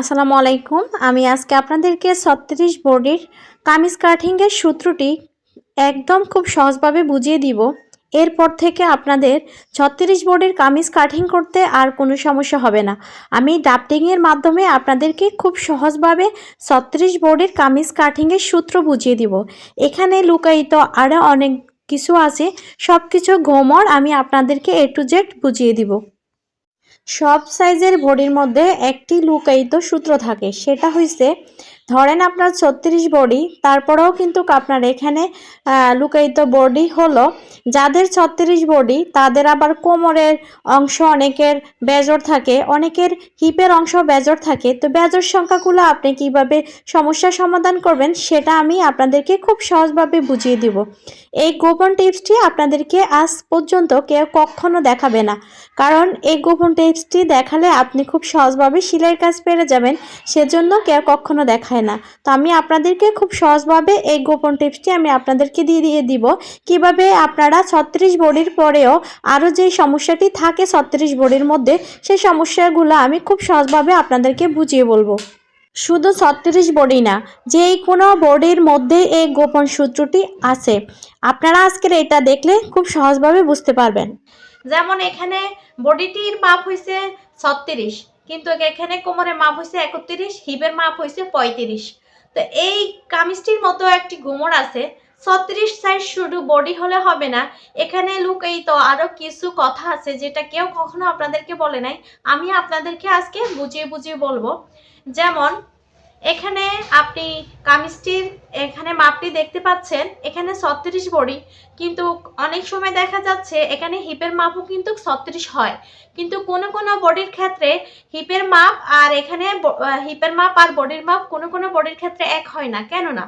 আসসালামু আলাইকুম। আমি আজকে আপনাদেরকে ছত্রিশ বোর্ডের কামিজ কাটিংয়ের সূত্রটি একদম খুব সহজভাবে বুঝিয়ে দিব। এরপর থেকে আপনাদের ছত্রিশ বোর্ডের কামিজ কাটিং করতে আর কোনো সমস্যা হবে না। আমি ডাফটিংয়ের মাধ্যমে আপনাদেরকে খুব সহজভাবে ছত্রিশ বোর্ডের কামিজ কাটিংয়ের সূত্র বুঝিয়ে দিব। এখানে লুকায়িত আরও অনেক কিছু আছে। সব কিছু ঘোমর আমি আপনাদেরকে এ টু জেড বুঝিয়ে দিব। সব সাইজের ভরির মধ্যে একটি লুকায়িত সূত্র থাকে। সেটা হইছে ধরেন আপনার ছত্রিশ বডি, তারপরেও কিন্তু আপনার এখানে লুকায়িত বডি হলো। যাদের ছত্রিশ বডি, তাদের আবার কোমরের অংশ অনেকের বেজর থাকে, অনেকের হিপের অংশ বেজর থাকে। তো বেজর সংখ্যাগুলো আপনি কীভাবে সমস্যার সমাধান করবেন, সেটা আমি আপনাদেরকে খুব সহজভাবে বুঝিয়ে দিব। এই গোপন টিপসটি আপনাদেরকে আজ পর্যন্ত কেউ কখনো দেখাবে না। কারণ এই গোপন টিপসটি দেখালে আপনি খুব সহজভাবে সেলাইয়ের কাজ পেরে যাবেন, সেজন্য কেউ কখনো দেখায় না। তো আমি আপনাদেরকে খুব সহজভাবে এই গোপন টিপসটি আমি আপনাদেরকে দিয়ে দিয়ে দিব। কীভাবে আপনারা ছত্রিশ বডির পরেও আরও যে সমস্যাটি থাকে ছত্রিশ বডির মধ্যে সেই সমস্যাগুলো আমি খুব সহজভাবে আপনাদেরকে বুঝিয়ে বলব। শুধু ছত্রিশ বডি না যেই কোনো বডির মধ্যে এই গোপন সূত্রটি আছে। আপনারা আজকের এটা দেখলে খুব সহজভাবে বুঝতে পারবেন। যেমন এখানে বডিটির মাপ হয়েছে ছত্রিশ। কিন্তু এখানে কোমরের মাপ হয়েছে একত্রিশ, হিপের মাপ হয়েছে পঁয়ত্রিশ। তো এই কামিজটির মতো একটি গোমর আছে, ছত্রিশ সাইজ শুধু বডি হলে হবে না। এখানে লুকেই তো আরও কিছু কথা আছে যেটা কেউ কখনো আপনাদেরকে বলে নাই। আমি আপনাদেরকে আজকে বুঝিয়ে বুঝিয়ে বলব। যেমন এখানে আপনি কামিজটির এখানে মাপটি দেখতে পাচ্ছেন, এখানে ছত্রিশ বডি। কিন্তু অনেক সময় দেখা যাচ্ছে এখানে হিপের মাপও কিন্তু ছত্রিশ হয়। কিন্তু কোন কোন বডির ক্ষেত্রে হিপের মাপ আর এখানে হিপের মাপ আর বডির মাপ কোন কোন বডির ক্ষেত্রে এক হয় না। কেন না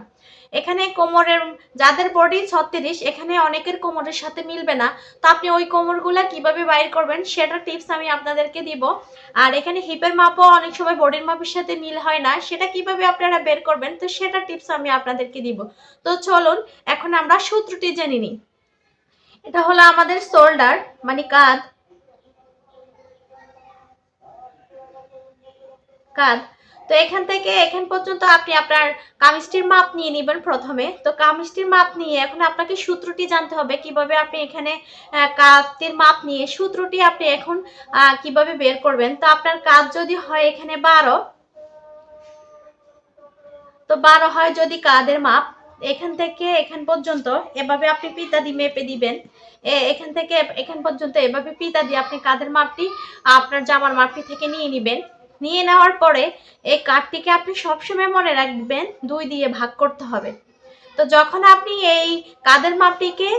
এখানে কোমরের, যাদের বডি ছত্রিশ, এখানে অনেকের কোমরের সাথে মিলবে না। তো আপনি ওই কোমরগুলা কীভাবে বাইর করবেন, সেটার টিপস আমি আপনাদেরকে দিব। আর এখানে হিপের মাপও অনেক সময় বডির মাপের সাথে মিল হয় না, সেটা কীভাবে আপনারা বের করবেন, তো সেটা টিপস আমি আপনাদেরকে দিব। তো চলুন, এখন আমরা সূত্রটি জেনে নিই। এটা হলো আমাদের শোল্ডার মানে কাঁধ। কাঁধ। তো এখান থেকে এখান পর্যন্ত আপনি আপনার কামিজটির মাপ নিয়ে নেবেন প্রথমে। তো কামিজটির মাপ নিয়ে এখন আপনাকে সূত্রটি জানতে হবে কীভাবে আপনি এখানে কাঁধটির মাপ নিয়ে সূত্রটি আপনি এখন কীভাবে বের করবেন। তো আপনার কাজ যদি হয় এখানে বারো, তো বারো হয় যদি কাদের মাপ। এখান থেকে এখান পর্যন্ত এভাবে আপনি পিতা দিয়ে মেপে দিবেন। এখান থেকে এখান পর্যন্ত এভাবে পিতা দিয়ে আপনি কাদের মাপটি, আপনার জামার মাপটি থেকে নিয়ে নেবেন। নিয়ে নেওয়ার পরে এই কাঠটিকে আপনি সবসময় মনে রাখবেন, দুই দিয়ে ভাগ করতে হবে। তো যখন আপনি এই কাদের মাপটিকে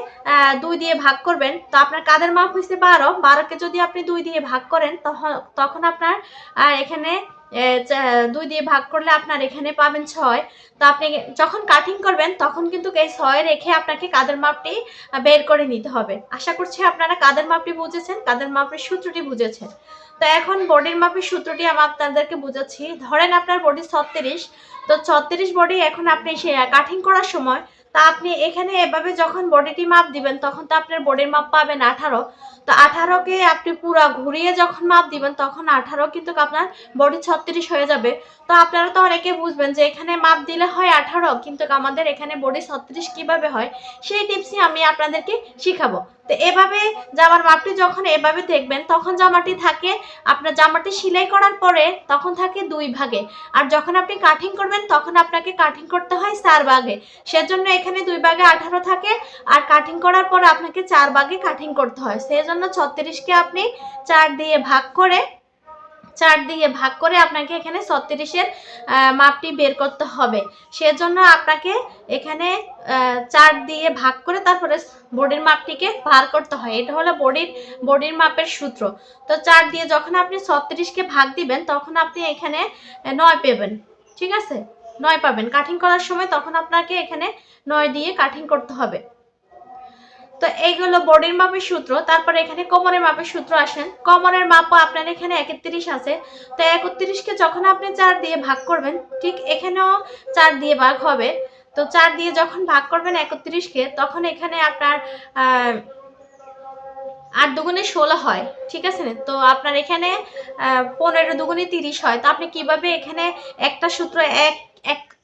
দুই দিয়ে ভাগ করবেন, তো আপনার কাদের মাপ হয়েছে বারো, বারোকে যদি আপনি দুই দিয়ে ভাগ করেন তখন তখন আপনার এখানে দুই দিয়ে ভাগ করলে আপনার এখানে পাবেন ছয়। তো আপনি যখন কাটিং করবেন, তখন কিন্তু এই ছয় রেখে আপনাকে কাদের মাপটি বের করে নিতে হবে। আশা করছি আপনারা কাদের মাপটি বুঝেছেন, কাদের মাপের সূত্রটি বুঝেছেন। তো এখন বডির মাপের সূত্রটি আমি আপনাদেরকে বুঝাচ্ছি। ধরেন আপনার বডি ছত্রিশ, তো ছত্রিশ বডি এখন আপনি সে কাটিং করার সময় তা আপনি এখানে এভাবে যখন বডিটি মাপ দিবেন, তখন তো আপনার বডির মাপ পাবেন আঠারো। তো আঠারোকে আপনি পুরো ঘুরিয়ে যখন মাপ দিবেন, তখন আঠারো কিন্তু আপনার বডি ছত্রিশ হয়ে যাবে। তো আপনারা তো অনেকে বুঝবেন যে এখানে মাপ দিলে হয় আঠারো, কিন্তু আমাদের এখানে বডি ছত্রিশ কীভাবে হয়, সেই টিপসই আমি আপনাদেরকে শিখাবো। তো এভাবে জামার মাপটি যখন এভাবে দেখবেন, তখন জামাটি থাকে আপনার জামাটি সেলাই করার পরে তখন থাকে দুই ভাগে। আর যখন আপনি কাটিং করবেন, তখন আপনাকে কাটিং করতে হয় চার ভাগে। সেজন্য এখানে দুই ভাগে আঠারো থাকে আর কাটিং করার পরে আপনাকে চার ভাগে কাটিং করতে হয়। সেজন্য ছত্রিশকে আপনি চার দিয়ে ভাগ করে চার দিয়ে ভাগ করে আপনাকে এখানে ছত্রিশের মাপটি বের করতে হবে। সেজন্য আপনাকে এখানে চার দিয়ে ভাগ করে তারপরে বডির মাপটিকে বার করতে হয়। এটা হলো বডির বডির মাপের সূত্র। তো চার দিয়ে যখন আপনি ছত্রিশকে ভাগ দিবেন, তখন আপনি এখানে নয় পেবেন। ঠিক আছে? নয় পাবেন। কাটিং করার সময় তখন আপনাকে এখানে নয় দিয়ে কাটিং করতে হবে। তো এইগুলো বডির মাপের সূত্র, তারপরে এখানে কোমরের মাপের সূত্র আসেন। কোমরের মাপও আপনার এখানে একত্রিশ আছে। তো একত্রিশকে যখন আপনি চার দিয়ে ভাগ করবেন, ঠিক এখানেও চার দিয়ে ভাগ হবে। তো চার দিয়ে যখন ভাগ করবেন একত্রিশকে, তখন এখানে আপনার আট দুগুণে ষোলো হয়। ঠিক আছে না? তো আপনার এখানে পনেরো দুগুণে তিরিশ হয়। তো আপনি কীভাবে এখানে একটা সূত্র এক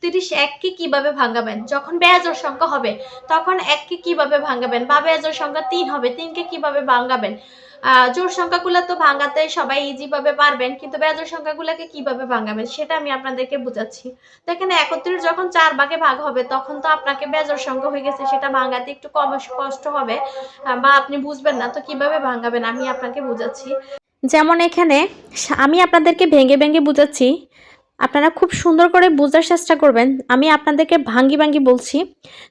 একত্রিশ এককে কীভাবে ভাঙাবেন? যখন বেয়াজোর সংখ্যা হবে, তখন এককে কীভাবে ভাঙাবেন? বা বেয়াজোর সংখ্যা তিন হবে তিনকে কীভাবে ভাঙাবেন? জোড় সংখ্যাগুলো তো ভাঙাতে সবাই ইজি ভাবে পারবেন, কিন্তু বেজোড় সংখ্যাগুলোকে কীভাবে ভাঙাবেন সেটা আমি আপনাদেরকে বুঝাচ্ছি। তো এখানে একত্রিশ যখন চার ভাগে ভাগ হবে, তখন তো আপনাকে বেজোড় সংখ্যা হয়ে গেছে, সেটা ভাঙাতে একটু কম কষ্ট হবে, বা আপনি বুঝবেন না, তো কীভাবে ভাঙাবেন আমি আপনাকে বুঝাচ্ছি। যেমন এখানে আমি আপনাদেরকে ভেঙে ভেঙে বুঝাচ্ছি আপনারা খুব সুন্দর করে বোঝার চেষ্টা করবেন। আমি আপনাদেরকে ভাঙ্গি ভাঙ্গি বলছি।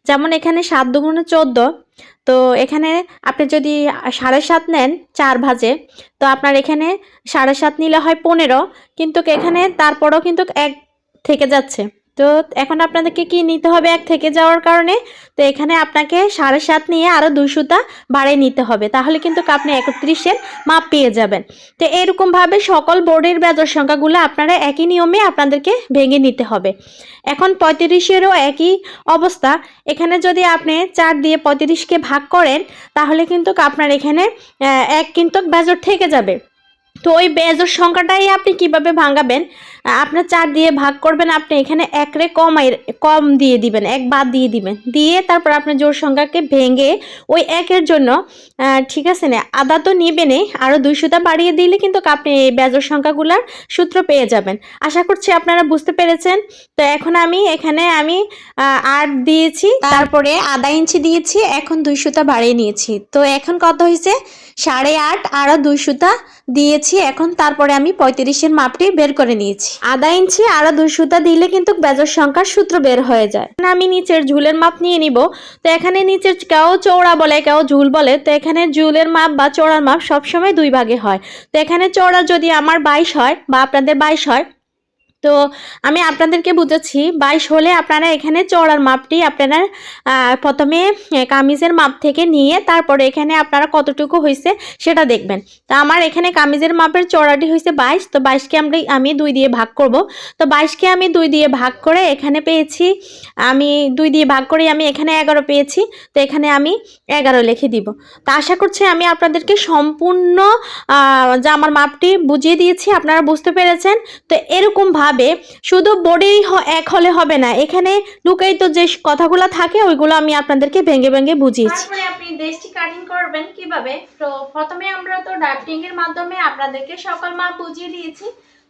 যেমন এখানে সাত দুগুণে চোদ্দ, তো এখানে আপনি যদি সাড়ে সাত নেন চার ভাজে, তো আপনার এখানে সাড়ে সাত নিলে হয় পনেরো, কিন্তু এখানে তারপরও কিন্তু এক থেকে যাচ্ছে। তো এখন আপনাদেরকে কি নিতে হবে এক থেকে যাওয়ার কারণে? তো এখানে আপনাকে সাড়ে সাত নিয়ে আরও দুইশোটা বাড়িয়ে নিতে হবে। তাহলে কিন্তু আপনি একত্রিশের মাপ পেয়ে যাবেন। তো এরকমভাবে সকল বোর্ডের বেজর সংখ্যাগুলো আপনারা একই নিয়মে আপনাদেরকে ভেঙে নিতে হবে। এখন পঁয়ত্রিশেরও একই অবস্থা। এখানে যদি আপনি চার দিয়ে পঁয়ত্রিশকে ভাগ করেন, তাহলে কিন্তু আপনার এখানে এক কিন্তু বেজর থেকে যাবে। তো ওই বেজর সংখ্যাটাই আপনি কীভাবে ভাঙাবেন? আপনার চার দিয়ে ভাগ করবেন, আপনি এখানে একরে কমাই কম দিয়ে দিবেন, এক বাদ দিয়ে দিবেন। দিয়ে তারপর আপনার জোর সংখ্যাকে ভেঙে ওই একের জন্য ঠিক আছে না, আদা তো নিবেনই আরও দুইশোটা বাড়িয়ে দিলে কিন্তু আপনি এই বেজর সংখ্যাগুলোর সূত্র পেয়ে যাবেন। আশা করছি আপনারা বুঝতে পেরেছেন। তো এখন আমি, এখানে আমি আট দিয়েছি, তারপরে আধা ইঞ্চি দিয়েছি, এখন দুইশোটা বাড়িয়ে নিয়েছি। তো এখন কত হয়েছে? সাড়ে আট আরও দুইশোটা দিয়েছি। এখন তারপরে আমি পঁয়ত্রিশের মাপটি বের করে নিয়েছি। আধা ইঞ্চি আরও দুই সুতা দিলে কিন্তু বেজর সংখ্যার সূত্র বের হয়ে যায়। আমি নিচের ঝুলের মাপ নিয়ে নিব। তো এখানে নিচের কেউ চৌড়া বলে কেউ ঝুল বলে, তো এখানে ঝুলের মাপ বা চৌড়ার মাপ সবসময় দুই ভাগে হয়। তো এখানে চৌড়া যদি আমার বাইশ হয় বা আপনাদের বাইশ হয় তো আমি আপনাদেরকে বুঝাচ্ছি বাইশ হলে আপনারা এখানে চড়ার মাপটি আপনারা প্রথমে কামিজের মাপ থেকে নিয়ে তারপরে এখানে আপনারা কতটুকু হয়েছে সেটা দেখবেন। তো আমার এখানে কামিজের মাপের চড়াটি হয়েছে বাইশ তো বাইশকে আমরা আমি দুই দিয়ে ভাগ করব। তো বাইশকে আমি দুই দিয়ে ভাগ করে এখানে পেয়েছি আমি দুই দিয়ে ভাগ করে আমি এখানে এগারো পেয়েছি তো এখানে আমি এগারো লিখে দিব। তো আশা করছি আমি আপনাদেরকে সম্পূর্ণ আহ, আমার মাপটি বুঝিয়ে দিয়েছি আপনারা বুঝতে পেরেছেন। তো এরকম ভাবে শুধু বোর্ডেই এক হলে হবে না। এখানে লুকায়িত যে কথাগুলো থাকে, ওইগুলো আমি আপনাদেরকে ভেঙে ভেঙে বুঝিয়েছি। আপনি দেশটি করবেন কীভাবে? তো প্রথমে আমরা তো ড্রাফটিং এর মাধ্যমে আপনাদেরকে সকল মাপ বুঝিয়ে দিয়েছি।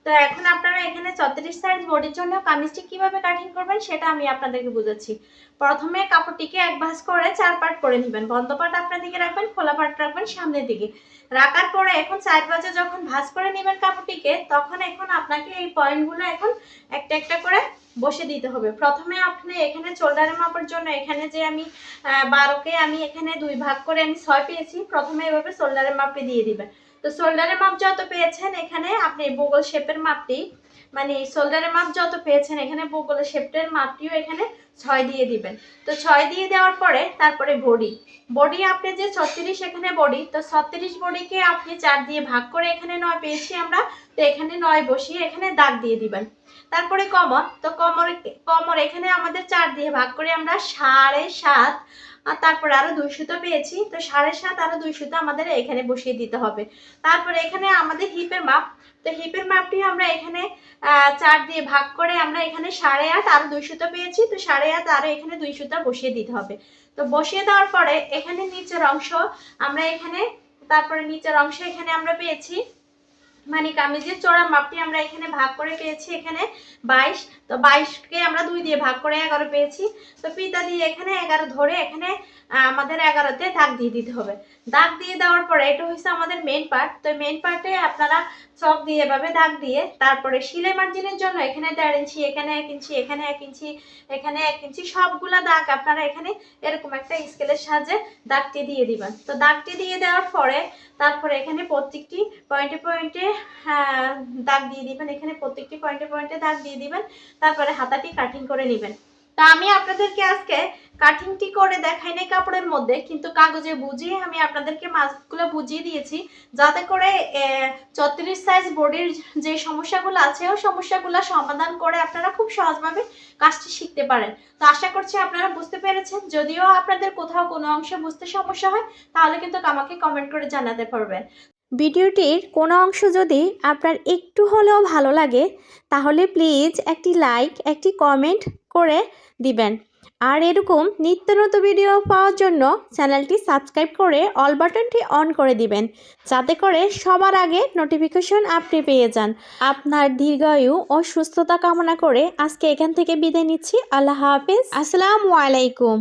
তো এখন আপনারা এখানে ছত্রিশ সাইজ বডির জন্য কামিজটি কীভাবে কাটিং করবেন সেটা আমি আপনাদেরকে বুঝাচ্ছি। প্রথমে কাপড়টিকে এক ভাঁজ করে চার পার্ট করে নেবেন। বন্ধ পার্ট আপনার দিকে রাখবেন, খোলা পার্ট রাখবেন সামনের দিকে। রাখার পরে এখন চার ভাঁজে যখন ভাঁজ করে নেবেন কাপড়টিকে, তখন এখন আপনাকে এই পয়েন্টগুলো এখন একটা একটা করে বসে দিতে হবে। প্রথমে আপনি এখানে শোল্ডারের মাপের জন্য এখানে যে আমি বারোকে আমি এখানে দুই ভাগ করে আমি ছয় পেয়েছি, প্রথমে এভাবে শোল্ডারের মাপে দিয়ে দিবেন। তো শোল্ডারের মাপ যত পেয়েছেন এখানে আপনি বগল শেপের মাপটি মানে শোল্ডারের মাপ যত পেয়েছেন এখানে বগল শেপের মাপটিও এখানে ছয় দিয়ে দিবেন। তো ছয় দিয়ে দেওয়ার পরে তারপরে বডি। বডি আপনি যে ছত্রিশ এখানে বডি, তো ছত্রিশ বডিকে আপনি চার দিয়ে ভাগ করে এখানে নয় পেয়েছি আমরা, তো এখানে নয় বসিয়ে এখানে দাগ দিয়ে দিবেন। তারপরে কমর, তো কমর কমর এখানে আমাদের চার দিয়ে ভাগ করে আমরা সাড়ে সাত, আর তারপরে আরও দুই সুতো পেয়েছি, তো সাড়ে সাত, আরও দুই সুতো আমাদের এখানে বসিয়ে দিতে হবে। তারপরে এখানে আমাদের হিপের মাপ তো হিপের মাপটি আমরা এখানে চার দিয়ে ভাগ করে আমরা এখানে সাড়ে আট আরও দুই সুতো পেয়েছি, তো সাড়ে আট আরও এখানে দুই সুতো বসিয়ে দিতে হবে। তো বসিয়ে দেওয়ার পরে এখানে নিচের অংশ আমরা এখানে, তারপরে নিচের অংশ এখানে আমরা পেয়েছি মানে কামিজের চড়া মাপটি আমরা এখানে ভাগ করে পেয়েছি এখানে বাইশ, তো বাইশকে আমরা দুই দিয়ে ভাগ করে এগারো পেয়েছি। তো পিতা দিয়ে এখানে এগারো ধরে এখানে আমাদের এগারোতে দাগ দিয়ে দিতে হবে। দাগ দিয়ে দেওয়ার পরে এটা হচ্ছে আমাদের মেন পার্ট তো মেন পার্টে আপনারা চক দিয়ে এভাবে দাগ দিয়ে, তারপরে সিলাই মার্জিনের জন্য এখানে দেড় ইঞ্চি, এখানে এক ইঞ্চি, এখানে এক ইঞ্চি, এখানে এক ইঞ্চি, সবগুলা দাগ আপনারা এখানে এরকম একটা স্কেলের সাহায্যে দাগটি দিয়ে দিবেন। তো দাগটি দিয়ে দেওয়ার পরে, তারপরে এখানে প্রত্যেকটি পয়েন্টে পয়েন্টে দাগ দিয়ে দিবেন। এখানে প্রত্যেকটি পয়েন্টে পয়েন্টে দাগ দিয়ে দিবেন। তারপরে হাতাটি কাটিং করে নেবেন। তা আমি আপনাদেরকে আজকে কাটিংটি করে দেখাই নাই কাপড়ের মধ্যে, কিন্তু কাগজে বুঝিয়ে আমি আপনাদেরকে মাছগুলো বুঝিয়ে দিয়েছি। যাতে করে চত্রিশ সাইজ বডির যে সমস্যাগুলো আছে, ওই সমস্যাগুলো সমাধান করে আপনারা খুব সহজভাবে কাজটি শিখতে পারেন। তো আশা করছি আপনারা বুঝতে পেরেছেন। যদিও আপনাদের কোথাও কোনো অংশে বুঝতে সমস্যা হয়, তাহলে কিন্তু আমাকে কমেন্ট করে জানাতে পারবেন। ভিডিওটির কোনো অংশ যদি আপনার একটু হলেও ভালো লাগে, তাহলে প্লিজ একটি লাইক, একটি কমেন্ট করে দিবেন। আর এরকম নিত্য নতুন ভিডিও পাওয়ার জন্য চ্যানেলটি সাবস্ক্রাইব করে অল বাটনটি অন করে দিবেন, যাতে করে সবার আগে নোটিফিকেশন আপনি পেয়ে যান। আপনার দীর্ঘায়ু ও সুস্থতা কামনা করে আজকে এখান থেকে বিদায় নিচ্ছি। আল্লাহ হাফিজ। আসসালামু আলাইকুম।